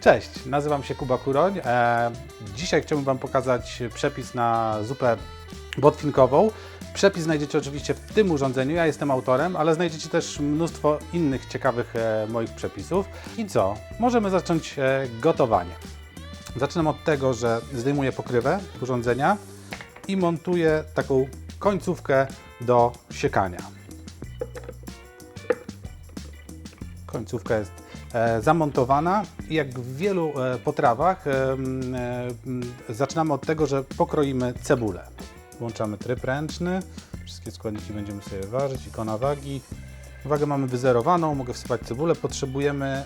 Cześć, nazywam się Kuba Kuroń. E, dzisiaj chciałbym Wam pokazać przepis na zupę botwinkową. Przepis znajdziecie oczywiście w tym urządzeniu, ja jestem autorem, ale znajdziecie też mnóstwo innych ciekawych e, moich przepisów. I co? Możemy zacząć e, gotowanie. Zaczynam od tego, że zdejmuję pokrywę urządzenia i montuję taką końcówkę do siekania. Końcówka jest zamontowana i jak w wielu e, potrawach e, e, zaczynamy od tego, że pokroimy cebulę. Włączamy tryb ręczny, wszystkie składniki będziemy sobie ważyć, ikona wagi. Wagę mamy wyzerowaną, mogę wsypać cebulę. Potrzebujemy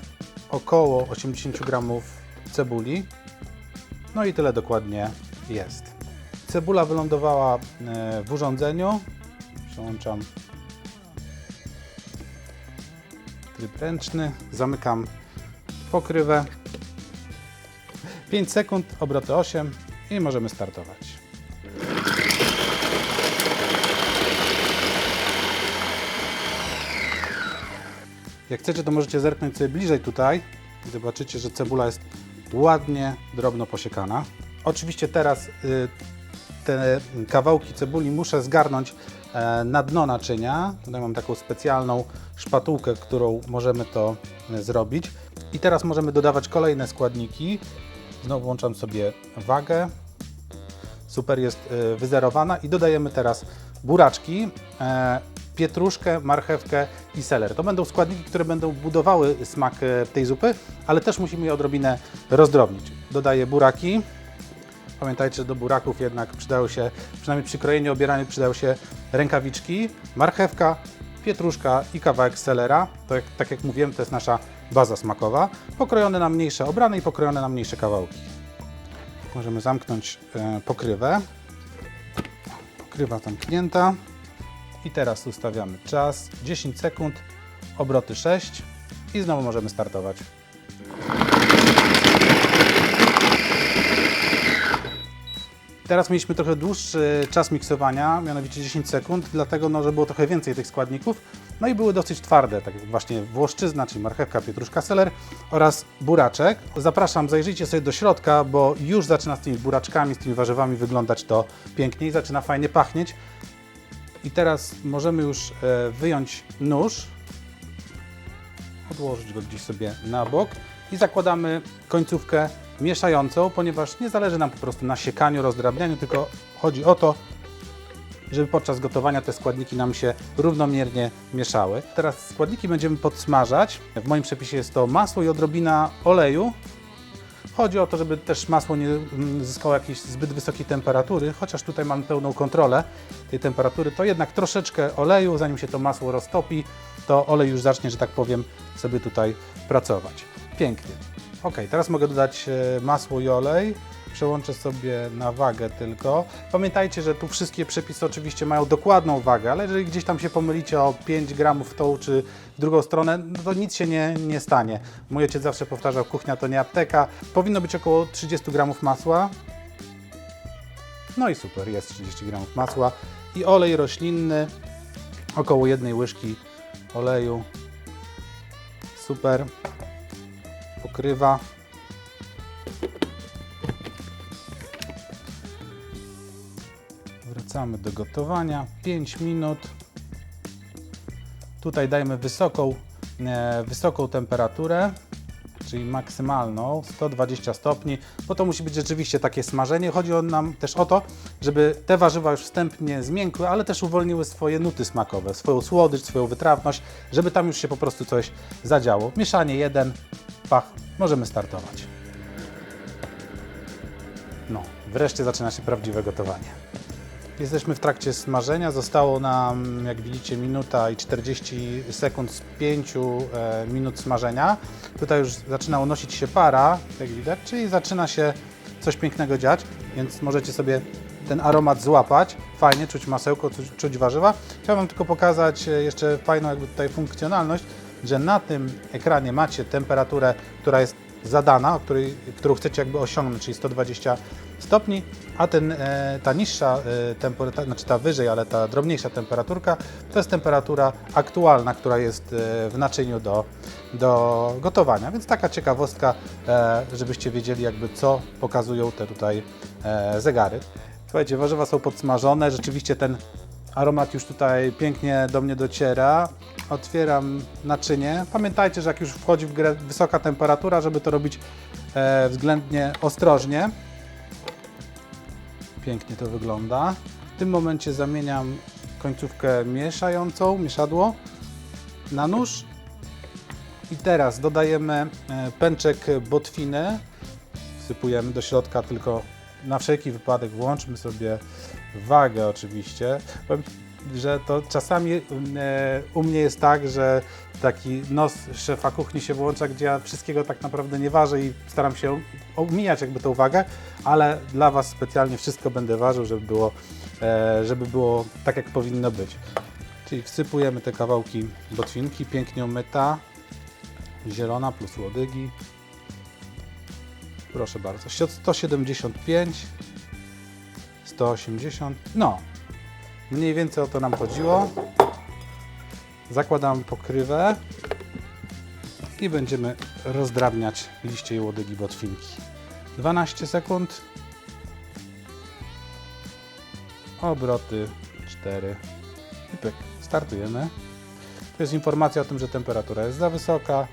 około 80 gramów cebuli. No i tyle dokładnie jest. Cebula wylądowała e, w urządzeniu. Przełączam tryb ręczny, zamykam pokrywę. 5 sekund, obroty 8 i możemy startować. Jak chcecie, to możecie zerknąć sobie bliżej tutaj zobaczycie, że cebula jest ładnie, drobno posiekana. Oczywiście teraz y, te kawałki cebuli muszę zgarnąć na dno naczynia. Tutaj mam taką specjalną szpatułkę, którą możemy to e, zrobić. I teraz możemy dodawać kolejne składniki. Znowu włączam sobie wagę. Super jest e, wyzerowana i dodajemy teraz buraczki, e, pietruszkę, marchewkę i seler. To będą składniki, które będą budowały smak e, tej zupy, ale też musimy je odrobinę rozdrobnić. Dodaję buraki. Pamiętajcie, że do buraków jednak przydały się, przynajmniej przy krojeniu, obieraniu przydały się rękawiczki, marchewka, pietruszka i kawałek selera. To jak, tak jak mówiłem, to jest nasza baza smakowa. Pokrojone na mniejsze obrane i pokrojone na mniejsze kawałki. Możemy zamknąć e, pokrywę. Pokrywa zamknięta. I teraz ustawiamy czas 10 sekund, obroty 6 i znowu możemy startować. Teraz mieliśmy trochę dłuższy czas miksowania, mianowicie 10 sekund, dlatego no, że było trochę więcej tych składników. No i były dosyć twarde, tak jak właśnie włoszczyzna, czyli marchewka, pietruszka, seler oraz buraczek. Zapraszam, zajrzyjcie sobie do środka, bo już zaczyna z tymi buraczkami, z tymi warzywami wyglądać to piękniej, zaczyna fajnie pachnieć. I teraz możemy już e, wyjąć nóż, odłożyć go gdzieś sobie na bok i zakładamy końcówkę mieszającą, ponieważ nie zależy nam po prostu na siekaniu, rozdrabnianiu, tylko chodzi o to, żeby podczas gotowania te składniki nam się równomiernie mieszały. Teraz składniki będziemy podsmażać. W moim przepisie jest to masło i odrobina oleju. Chodzi o to, żeby też masło nie mm, zyskało jakiejś zbyt wysokiej temperatury, chociaż tutaj mamy pełną kontrolę tej temperatury, to jednak troszeczkę oleju, zanim się to masło roztopi, to olej już zacznie, że tak powiem, sobie tutaj pracować. Pięknie. Ok, teraz mogę dodać e, masło i olej. Przełączę sobie na wagę tylko. Pamiętajcie, że tu wszystkie przepisy oczywiście mają dokładną wagę, ale jeżeli gdzieś tam się pomylicie o 5 gramów w tą czy w drugą stronę, no to nic się nie, nie stanie. Mój ojciec zawsze powtarzał, kuchnia to nie apteka. Powinno być około 30 gramów masła. No i super, jest 30 gramów masła. I olej roślinny, około jednej łyżki oleju. Super. Pokrywa. Wracamy do gotowania. 5 minut. Tutaj dajmy wysoką, e, wysoką temperaturę, czyli maksymalną 120 stopni, bo to musi być rzeczywiście takie smażenie. Chodzi nam też o to, żeby te warzywa już wstępnie zmiękły, ale też uwolniły swoje nuty smakowe, swoją słodycz, swoją wytrawność, żeby tam już się po prostu coś zadziało. Mieszanie jeden, pach, możemy startować. No, wreszcie zaczyna się prawdziwe gotowanie. Jesteśmy w trakcie smażenia. Zostało nam, jak widzicie, minuta i 40 sekund z 5 e, minut smażenia. Tutaj już zaczyna unosić się para, jak widać, czyli zaczyna się coś pięknego dziać, więc możecie sobie ten aromat złapać. Fajnie, czuć masełko, czuć, warzywa. Chciałbym tylko pokazać e, jeszcze fajną jakby tutaj funkcjonalność, że na tym ekranie macie temperaturę, która jest zadana, której, którą chcecie jakby osiągnąć, czyli 120 stopni, a ten, e, ta niższa e, temperatura, znaczy ta wyżej, ale ta drobniejsza temperaturka, to jest temperatura aktualna, która jest e, w naczyniu do, do gotowania. Więc taka ciekawostka, żebyście wiedzieli jakby co pokazują te tutaj zegary. Słuchajcie, warzywa są podsmażone, rzeczywiście ten aromat już tutaj pięknie do mnie dociera. Otwieram naczynie. Pamiętajcie, że jak już wchodzi w grę wysoka temperatura, żeby to robić e, względnie ostrożnie. Pięknie to wygląda. W tym momencie zamieniam końcówkę mieszającą, mieszadło, na nóż. I teraz dodajemy e, pęczek botwiny. Wsypujemy do środka tylko na wszelki wypadek włączmy sobie wagę oczywiście. Powiem, że to czasami e, u mnie jest tak, że taki nos szefa kuchni się włącza, gdzie ja wszystkiego tak naprawdę nie ważę i staram się omijać jakby tą wagę, ale dla Was specjalnie wszystko będę ważył, żeby było, e, żeby było tak jak powinno być. Czyli wsypujemy te kawałki botwinki, pięknie umyta, zielona plus łodygi. Proszę bardzo, 175, 180, no, mniej więcej o to nam chodziło. Zakładam pokrywę i będziemy rozdrabniać liście i łodygi botwinki. 12 sekund. Obroty 4 i pyk. Startujemy. To jest informacja o tym, że temperatura jest za wysoka,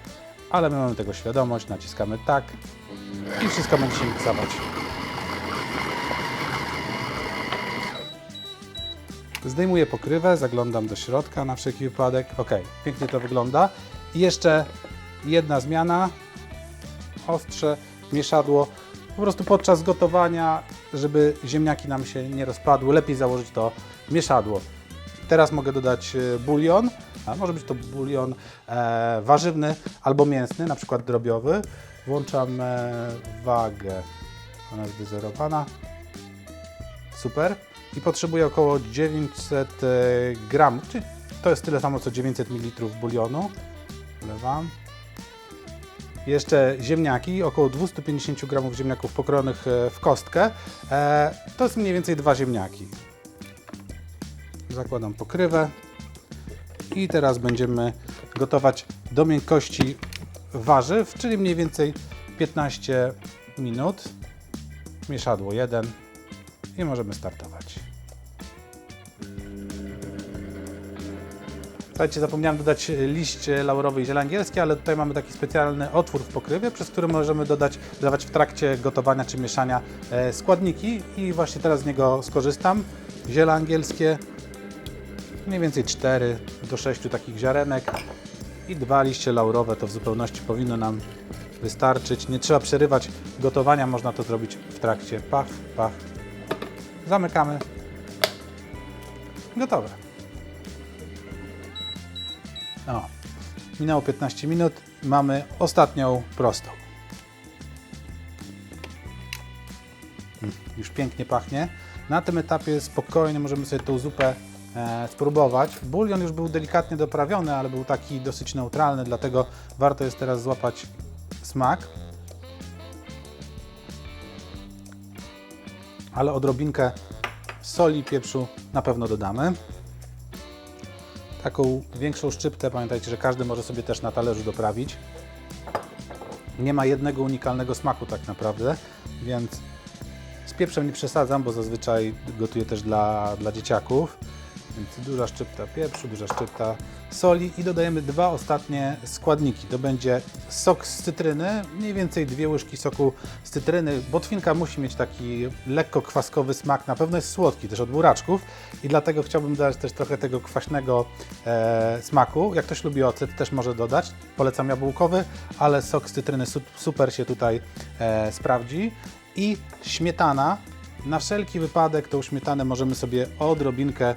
ale my mamy tego świadomość, naciskamy tak i wszystko będzie się miksować. Zdejmuję pokrywę, zaglądam do środka na wszelki wypadek. Ok, pięknie to wygląda. I jeszcze jedna zmiana. Ostrze, mieszadło. Po prostu podczas gotowania, żeby ziemniaki nam się nie rozpadły, lepiej założyć to mieszadło. Teraz mogę dodać e, bulion, a może być to bulion e, warzywny albo mięsny, na przykład drobiowy. Włączam e, wagę, ona jest wyzerowana. Super. I potrzebuję około 900 e, gramów, czyli to jest tyle samo co 900 ml bulionu. Wlewam. Jeszcze ziemniaki, około 250 gramów ziemniaków pokrojonych e, w kostkę. E, to jest mniej więcej dwa ziemniaki. Zakładam pokrywę i teraz będziemy gotować do miękkości warzyw, czyli mniej więcej 15 minut. Mieszadło 1 i możemy startować. Słuchajcie, zapomniałem dodać liść laurowy i ziele angielskie, ale tutaj mamy taki specjalny otwór w pokrywie, przez który możemy dodać, dodawać w trakcie gotowania czy mieszania e, składniki i właśnie teraz z niego skorzystam. Ziele angielskie, mniej więcej 4 do 6 takich ziarenek i dwa liście laurowe, to w zupełności powinno nam wystarczyć. Nie trzeba przerywać gotowania, można to zrobić w trakcie. Pach, pach. Zamykamy. Gotowe. O, minęło 15 minut, mamy ostatnią prostą. Mm, Już pięknie pachnie. Na tym etapie spokojnie możemy sobie tą zupę e, spróbować. Bulion już był delikatnie doprawiony, ale był taki dosyć neutralny, dlatego warto jest teraz złapać smak. Ale odrobinkę soli i pieprzu na pewno dodamy. Taką większą szczyptę, pamiętajcie, że każdy może sobie też na talerzu doprawić. Nie ma jednego unikalnego smaku tak naprawdę, więc z pieprzem nie przesadzam, bo zazwyczaj gotuję też dla, dla dzieciaków. Więc duża szczypta pieprzu, duża szczypta soli i dodajemy dwa ostatnie składniki. To będzie sok z cytryny, mniej więcej dwie łyżki soku z cytryny. Botwinka musi mieć taki lekko kwaskowy smak, na pewno jest słodki też od buraczków i dlatego chciałbym dodać też trochę tego kwaśnego e, smaku. Jak ktoś lubi ocet, też może dodać. Polecam jabłkowy, ale sok z cytryny su- super się tutaj e, sprawdzi. I śmietana, na wszelki wypadek tą śmietanę możemy sobie odrobinkę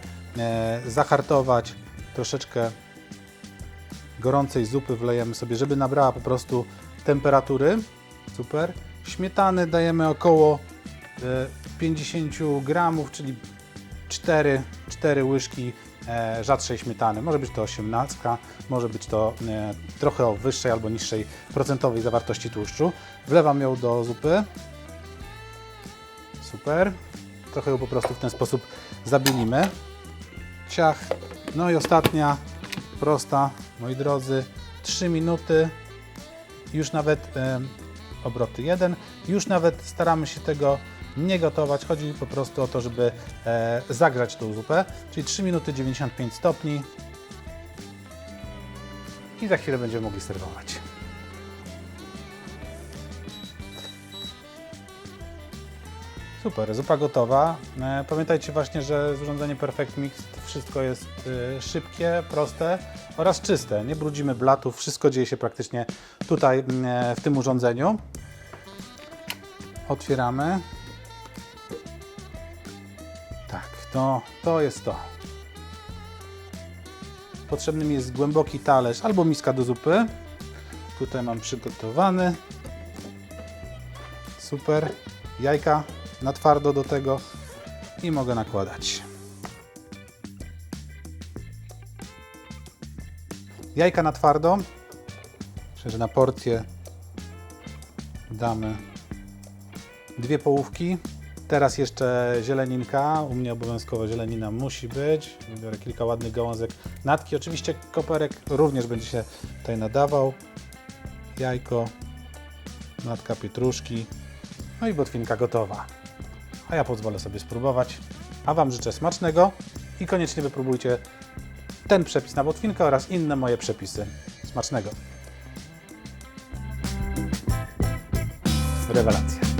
zahartować, troszeczkę gorącej zupy wlejemy sobie, żeby nabrała po prostu temperatury. Super. Śmietany dajemy około e, 50 gramów, czyli 4, 4 łyżki e, rzadszej śmietany. Może być to 18, może być to e, trochę o wyższej albo niższej procentowej zawartości tłuszczu. Wlewam ją do zupy. Super. Trochę ją po prostu w ten sposób zabilimy. Ciach. No i ostatnia, prosta, moi drodzy, 3 minuty. Już nawet obroty 1. Już nawet staramy się tego nie gotować. Chodzi po prostu o to, żeby e, zagrzać tą zupę. Czyli 3 minuty 95 stopni. I za chwilę będziemy mogli serwować. Super, zupa gotowa. E, Pamiętajcie właśnie, że z urządzeniem Perfect Mix wszystko jest e, szybkie, proste oraz czyste. Nie brudzimy blatów, wszystko dzieje się praktycznie tutaj m, e, w tym urządzeniu. Otwieramy. Tak, to, to jest to. Potrzebny mi jest głęboki talerz albo miska do zupy. Tutaj mam przygotowany. Super. Jajka na twardo do tego i mogę nakładać. Jajka na twardo. Myślę, że na porcję damy dwie połówki. Teraz jeszcze zieleninka. U mnie obowiązkowo zielenina musi być. Biorę kilka ładnych gałązek natki. Oczywiście koperek również będzie się tutaj nadawał. Jajko, natka pietruszki. No i botwinka gotowa. A ja pozwolę sobie spróbować. A Wam życzę smacznego i koniecznie wypróbujcie ten przepis na botwinkę oraz inne moje przepisy. Smacznego. Rewelacja.